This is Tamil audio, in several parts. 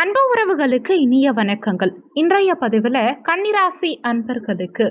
அன்பு உறவுகளுக்கு இனிய வணக்கங்கள். இன்றைய பதிவில் கன்னிராசி அன்பர்களுக்கு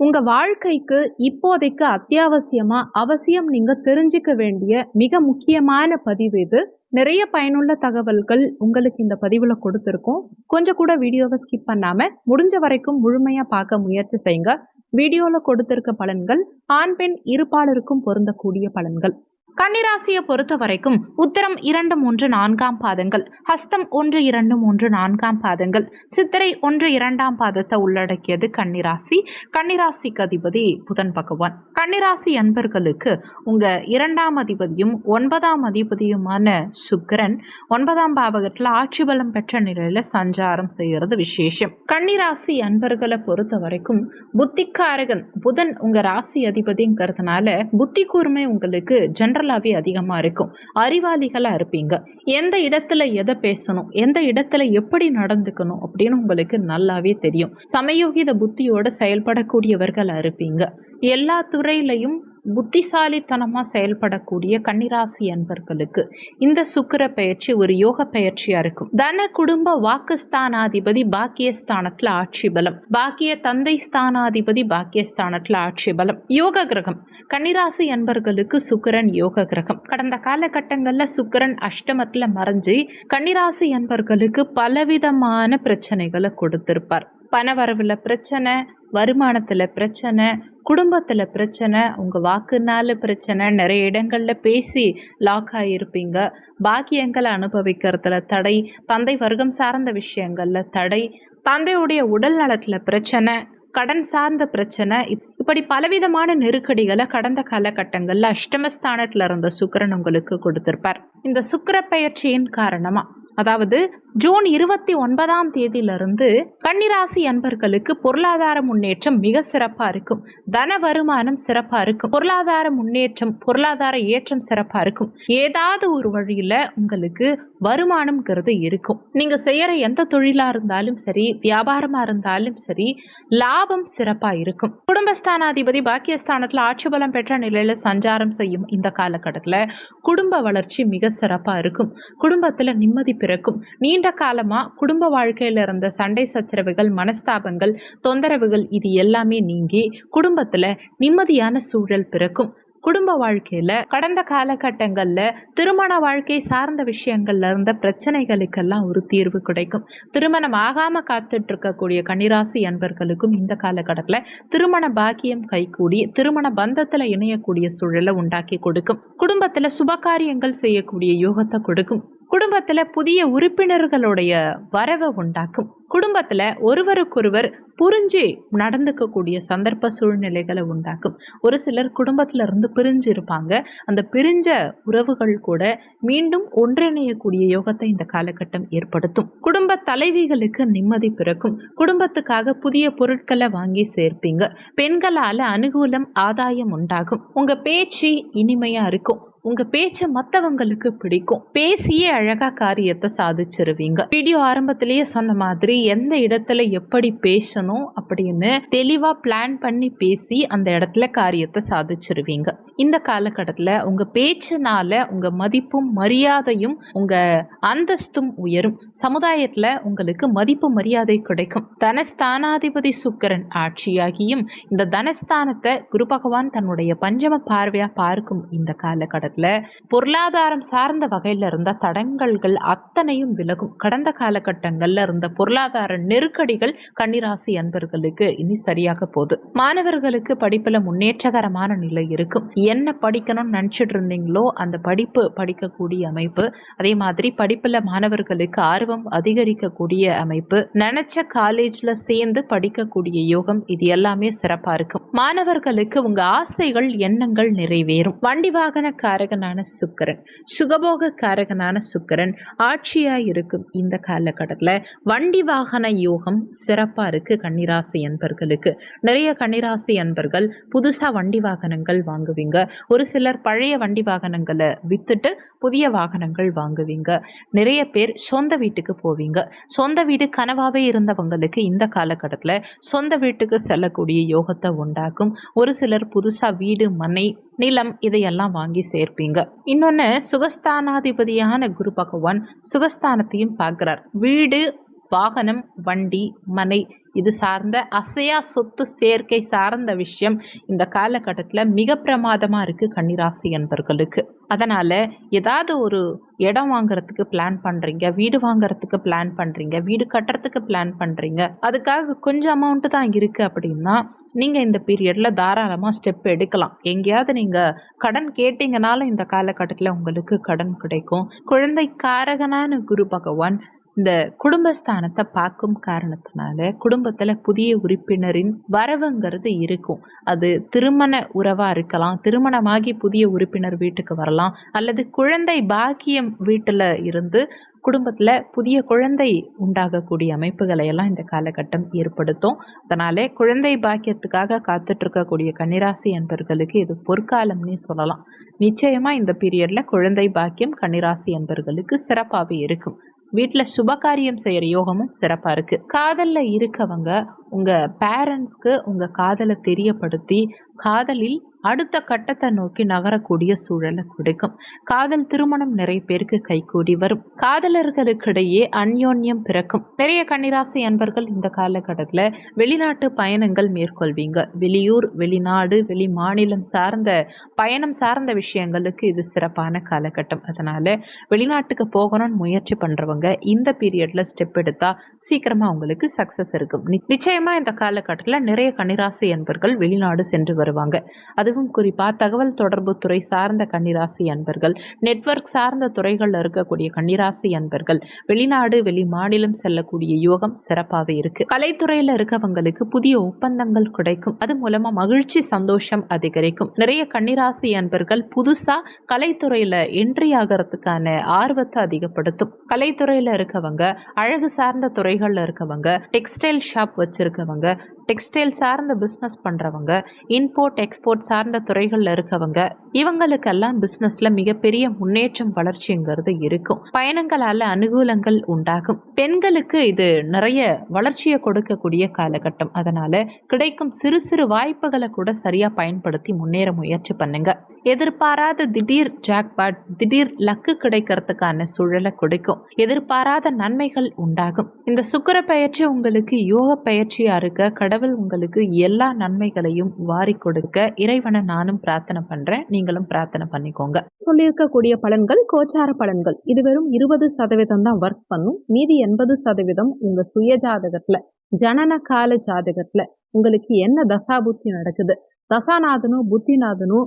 உங்க வாழ்க்கைக்கு இப்போதைக்கு அத்தியாவசியமா அவசியம் நீங்க தெரிஞ்சுக்க வேண்டிய மிக முக்கியமான பதிவு இது. நிறைய பயனுள்ள தகவல்கள் உங்களுக்கு இந்த பதிவில் கொடுத்துருக்கோம். கொஞ்சம் கூட வீடியோவை ஸ்கிப் பண்ணாம முடிஞ்ச வரைக்கும் முழுமையா பார்க்க முயற்சி செய்யுங்க. வீடியோவில் கொடுத்திருக்க பலன்கள் ஆண் பெண் இருப்பாளருக்கும் பொருந்தக்கூடிய பலன்கள். கன்னிராசியை பொறுத்த வரைக்கும் உத்தரம் இரண்டு மூன்று நான்காம் பாதங்கள் ஹஸ்தம் ஒன்று இரண்டு மூன்று நான்காம் பாதங்கள் சித்திரை ஒன்று இரண்டாம் பாதத்தை உள்ளடக்கியது கன்னிராசி. கன்னிராசிக்கு அதிபதி புதன் பகவான். கன்னிராசி அன்பர்களுக்கு உங்க இரண்டாம் அதிபதியும் ஒன்பதாம் அதிபதியுமான சுக்கிரன் ஒன்பதாம் பாவகத்தில் ஆட்சி பலம் பெற்ற நிலையில சஞ்சாரம் செய்யறது விசேஷம். கன்னிராசி அன்பர்களை பொறுத்த வரைக்கும் புத்திக்காரகன் புதன் உங்க ராசி அதிபதிங்கிறதுனால புத்தி கூர்மை உங்களுக்கு ஜென்ரல் ஜென்ரலாகவே அதிகமாக இருக்கும். அறிவாளிகளாக இருப்பீங்க. எந்த இடத்துல எதை பேசணும்? எந்த இடத்துல எப்படி நடந்துக்கணும்? அப்படின்னு உங்களுக்கு நல்லாவே தெரியும். சமயோகித புத்தியோட செயல்படக்கூடியவர்களாக இருப்பீங்க. எல்லா துறையிலையும் புத்திசாலித்தனமாக செயல்படக்கூடிய கன்னிராசி அன்பர்களுக்கு இந்த சுக்கர பயிற்சி ஒரு யோக பயிற்சியாக இருக்கும். தன குடும்ப வாக்குஸ்தானாதிபதி பாக்கியஸ்தானத்தில் ஆட்சி பலம். பாக்கிய தந்தை ஸ்தானாதிபதி பாக்கியஸ்தானத்தில் ஆட்சி பலம். யோக கிரகம். கன்னிராசி அன்பர்களுக்கு சுக்கரன் யோக கிரகம். கடந்த காலகட்டங்களில் சுக்கிரன் அஷ்டமத்தில் மறைஞ்சு கன்னிராசி அன்பர்களுக்கு பலவிதமான பிரச்சனைகளை கொடுத்திருப்பார். பணவரவில் பிரச்சனை வருமானத்தில் பிரச்சனை குடும்பத்தில் பிரச்சனை உங்கள் வாக்குனால பிரச்சனை நிறைய இடங்களில் பேசி லாக் ஆகியிருப்பீங்க பாக்கியங்களை அனுபவிக்கிறதுல தடை தந்தை வர்க்கம் சார்ந்த விஷயங்களில் தடை தந்தையுடைய உடல் நலத்தில் பிரச்சனை கடன் சார்ந்த பிரச்சனை இப்படி பலவிதமான நெருக்கடிகளை கடந்த காலகட்டங்களில் அஷ்டமஸ்தானத்தில் இருந்த சுக்கரன் உங்களுக்கு கொடுத்திருப்பார். இந்த சுக்கர பயிற்சியின் காரணமாக அதாவது ஜூன் இருபத்தி ஒன்பதாம் தேதியிலிருந்து கன்னிராசி அன்பர்களுக்கு பொருளாதார முன்னேற்றம் மிக சிறப்பாக இருக்கும். தன வருமானம் சிறப்பாக இருக்கும். பொருளாதார முன்னேற்றம் பொருளாதார ஏற்றம் சிறப்பாக இருக்கும். ஏதாவது ஒரு வழியில் உங்களுக்கு வருமானம்ங்கிறது இருக்கும். நீங்கள் செய்கிற எந்த தொழிலாக இருந்தாலும் சரி வியாபாரமாக இருந்தாலும் சரி லாபம் சிறப்பாக இருக்கும். குடும்பஸ்தானாதிபதி பாக்கியஸ்தானத்தில் ஆட்சி பலம் பெற்ற நிலையில் சஞ்சாரம் செய்யும் இந்த காலகட்டத்தில் குடும்ப வளர்ச்சி மிக சிறப்பாக இருக்கும். குடும்பத்தில் நிம்மதி பிறக்கும். நீண்ட காலமா குடும்ப வாழ்க்கையில இருந்த சண்டை சச்சரவுகள் மனஸ்தாபங்கள் தொந்தரவுகள் இது எல்லாமே நீங்கி குடும்பத்துல நிம்மதியான சூழல் பிறக்கும். குடும்ப வாழ்க்கையில் கடந்த காலகட்டங்களில் திருமண வாழ்க்கை சார்ந்த விஷயங்கள்ல இருந்த பிரச்சனைகளுக்கெல்லாம் ஒரு தீர்வு கிடைக்கும். திருமணம் ஆகாமல் காத்துட்டு இருக்கக்கூடிய கன்னிராசி அன்பர்களுக்கும் இந்த காலகட்டத்தில் திருமண பாக்கியம் கைகூடி திருமண பந்தத்தில் இணையக்கூடிய சூழலை உண்டாக்கி கொடுக்கும். குடும்பத்தில் சுபகாரியங்கள் செய்யக்கூடிய யோகத்தை கொடுக்கும். குடும்பத்தில் புதிய உறுப்பினர்களுடைய வரவை உண்டாக்கும். குடும்பத்தில் ஒருவருக்கொருவர் புரிஞ்சு நடந்துக்கக்கூடிய சந்தர்ப்ப சூழ்நிலைகளை உண்டாக்கும். ஒரு சிலர் குடும்பத்துல இருந்து பிரிஞ்சு இருப்பாங்க. அந்த பிரிஞ்ச உறவுகள் கூட மீண்டும் ஒன்றிணையக்கூடிய யோகத்தை இந்த காலகட்டம் ஏற்படுத்தும். குடும்ப தலைவிகளுக்கு நிம்மதி பிறக்கும். குடும்பத்துக்காக புதிய பொருட்களை வாங்கி சேர்ப்பீங்க. பெண்களால் அனுகூலம் ஆதாயம் உண்டாகும். உங்க பேச்சு இனிமையா இருக்கும். உங்க பேச்சை மற்றவங்களுக்கு பிடிக்கும். பேசியே அழகா காரியத்தை சாதிச்சிருவீங்க. வீடியோ ஆரம்பத்திலேயே சொன்ன மாதிரி எந்த இடத்துல எப்படி பேசணும் அப்படின்னு தெளிவா பிளான் பண்ணி பேசி அந்த இடத்துல காரியத்தை சாதிச்சிருவீங்க. இந்த காலகட்டத்தில் உங்க பேச்சுனால உங்க மதிப்பும் மரியாதையும் உங்க அந்தஸ்தும் உயரும். சமுதாயத்தில் உங்களுக்கு மதிப்பு மரியாதை கிடைக்கும். தனஸ்தானாதிபதி சுக்கரன் ஆட்சியாகியும் இந்த தனஸ்தானத்தை குரு பகவான் தன்னுடைய பஞ்சம பார்வையா பார்க்கும் இந்த காலகட்டத்தில். காலகட்டத்தில் பொருளாதாரம் சார்ந்த வகையில் இருந்த தடங்கல்கள் அத்தனையும் விலகும். கடந்த காலகட்டங்களில் இருந்த பொருளாதார நெருக்கடிகள் கன்னிராசி அன்பர்களுக்கு இனி சரியாக போகுது மாணவர்களுக்கு படிப்பில் முன்னேற்றகரமான நிலை இருக்கும். என்ன படிக்கணும்னு நினச்சிட்டு இருந்தீங்களோ அந்த படிப்பு படிக்கக்கூடிய அமைப்பு அதே மாதிரி படிப்பில் மாணவர்களுக்கு ஆர்வம் அதிகரிக்கக்கூடிய அமைப்பு நினைச்ச காலேஜில் சேர்ந்து படிக்கக்கூடிய யோகம் இது எல்லாமே சிறப்பாக இருக்கும். மாணவர்களுக்கு உங்க ஆசைகள் எண்ணங்கள் நிறைவேறும். வண்டி வாகன காரகனான சுக்கரன். சுகபோக காரகனான சுக்கரன் ஆட்சியாக இருக்கும் இந்த காலகட்டத்தில் வண்டி வாகன யோகம் சிறப்பாக இருக்குது கன்னிராசி அன்பர்களுக்கு. நிறைய கன்னிராசி அன்பர்கள் புதுசாக வண்டி வாகனங்கள் வாங்குவீங்க. ஒரு சிலர் பழைய வண்டி வாகனங்களை விற்றுட்டு புதிய வாகனங்கள் வாங்குவீங்க. நிறைய பேர் சொந்த வீட்டுக்கு போவீங்க. சொந்த வீடு கனவாகவே இருந்தவங்களுக்கு இந்த காலகட்டத்தில் சொந்த வீட்டுக்கு செல்லக்கூடிய யோகத்தை உண்டாக்கும். ஒரு சிலர் புதுசாக வீடு மனை நிலம் இதையெல்லாம் வாங்கி சேர்ப்பீங்க. இன்னொன்று சுகஸ்தானாதிபதியான குரு பகவான் சுகஸ்தானத்தையும் பார்க்குறார். வீடு வாகனம் வண்டி மனை இது சார்ந்த அசையா சொத்து சேர்க்கை சார்ந்த விஷயம் இந்த காலகட்டத்தில் மிக பிரமாதமாக இருக்குது கன்னிராசி என்பர்களுக்கு அதனால் ஏதாவது ஒரு இடம் வாங்குறதுக்கு பிளான் பண்ணுறீங்க வீடு வாங்குறதுக்கு பிளான் பண்ணுறீங்க வீடு கட்டுறதுக்கு பிளான் பண்ணுறீங்க அதுக்காக கொஞ்சம் அமௌண்ட்டு தான் இருக்குது அப்படின்னா நீங்கள் இந்த பீரியடில் தாராளமாக ஸ்டெப் எடுக்கலாம். எங்கேயாவது நீங்கள் கடன் கேட்டிங்கனாலும் இந்த காலகட்டத்தில் உங்களுக்கு கடன் கிடைக்கும். குழந்தை காரகனான குரு பகவான் இந்த குடும்பஸ்தானத்தை பார்க்கும் காரணத்தினால குடும்பத்தில் புதிய உறுப்பினரின் வரவுங்கிறது இருக்கும். அது திருமண உறவாக இருக்கலாம் திருமணமாகி புதிய உறுப்பினர் வீட்டுக்கு வரலாம் அல்லது குழந்தை பாக்கியம் வீட்டில் இருந்து குடும்பத்தில் புதிய குழந்தை உண்டாகக்கூடிய அமைப்புகளை எல்லாம் இந்த காலகட்டம் ஏற்படுத்தும். அதனாலே குழந்தை பாக்கியத்துக்காக காத்துட்டு இருக்கக்கூடிய கன்னிராசி என்பர்களுக்கு இது பொற்காலம்னே சொல்லலாம். நிச்சயமாக இந்த பீரியடில் குழந்தை பாக்கியம் கன்னிராசி என்பர்களுக்கு சிறப்பாகவே இருக்கும். வீட்டில் சுபகாரியம் செய்கிற யோகமும் சிறப்பாக இருக்குது காதலில் இருக்கவங்க உங்கள் பேரண்ட்ஸ்க்கு உங்கள் காதலை தெரியப்படுத்தி காதலில் அடுத்த கட்டத்தை நோக்கி நகரக்கூடிய சூழலை கொடுக்கும். காதல் திருமணம் நிறைய பேருக்கு கைகூடி வரும். காதலர்களுக்கிடையே அந்யோன்யம் பிறக்கும். நிறைய கன்னிராசி அன்பர்கள் இந்த காலகட்டத்தில் வெளிநாட்டு பயணங்கள் மேற்கொள்வீங்க. வெளியூர் வெளிநாடு வெளி மாநிலம் சார்ந்த பயணம் சார்ந்த விஷயங்களுக்கு இது சிறப்பான காலகட்டம். அதனால் வெளிநாட்டுக்கு போகணும்னு முயற்சி பண்ணுறவங்க இந்த பீரியடில் ஸ்டெப் எடுத்தால் சீக்கிரமாக உங்களுக்கு சக்ஸஸ் இருக்கும். நிச்சயமாக நிச்சயமா இந்த காலகட்டத்தில் நிறைய கன்னிராசி அன்பர்கள் வெளிநாடு சென்று வருவாங்க. அது அதுவும் குறிப்பாக தகவல் தொடர்பு துறை சார்ந்த கன்னிராசி அன்பர்கள் நெட்வொர்க் சார்ந்த துறைகளில் இருக்கக்கூடிய கன்னிராசி அன்பர்கள் வெளிநாடு வெளி மாநிலம் செல்லக்கூடிய யோகம் சிறப்பாகவே இருக்கு. கலைத்துறையில் இருக்கவங்களுக்கு புதிய ஒப்பந்தங்கள் கிடைக்கும். அது மூலமா மகிழ்ச்சி சந்தோஷம் அதிகரிக்கும். நிறைய கன்னிராசி அன்பர்கள் புதுசா கலைத்துறையில என்ட்ரி ஆகிறதுக்கான ஆர்வத்தை அதிகப்படுத்தும். கலைத்துறையில இருக்கவங்க அழகு சார்ந்த துறைகள்ல இருக்கவங்க டெக்ஸ்டைல் ஷாப் வச்சிருக்கவங்க டெக்ஸ்டைல் சார்ந்த பிஸ்னஸ் பண்ணுறவங்க இம்போர்ட் எக்ஸ்போர்ட் சார்ந்த துறைகளில் இருக்கவங்க இவங்களுக்கெல்லாம் பிஸ்னஸில் மிகப்பெரிய முன்னேற்றம் வளர்ச்சிங்கிறது இருக்கும். பயணங்களால் அனுகூலங்கள் உண்டாகும். பெண்களுக்கு இது நிறைய வளர்ச்சியை கொடுக்கக்கூடிய காலகட்டம். அதனால் கிடைக்கும் சிறு சிறு வாய்ப்புகளை கூட சரியாக பயன்படுத்தி முன்னேற முயற்சி பண்ணுங்கள் எதிர்பாராத திடீர் ஜாக்பாட் திடீர் லக்கு கிடைக்கிறதுக்கான சூழலை கொடுக்கும். எதிர்பாராத நன்மைகள் உண்டாகும். இந்த சுக்கிர பயிற்சி உங்களுக்கு யோக பயிற்சியா இருக்க கடவுள் உங்களுக்கு எல்லா நன்மைகளையும் வாரி கொடுக்க இறைவனை நானும் பிரார்த்தனை பண்றேன். நீங்களும் பிரார்த்தனை பண்ணிக்கோங்க. சொல்லியிருக்கக்கூடிய பலன்கள் கோச்சார பலன்கள். இது வெறும் இருபது சதவீதம் தான் ஒர்க் பண்ணும். மீதி எண்பது சதவீதம் உங்க சுய ஜாதகத்துல ஜனன கால ஜாதகத்துல உங்களுக்கு என்ன தசாபுத்தி நடக்குது? தசாநாதனும் புத்திநாதனும்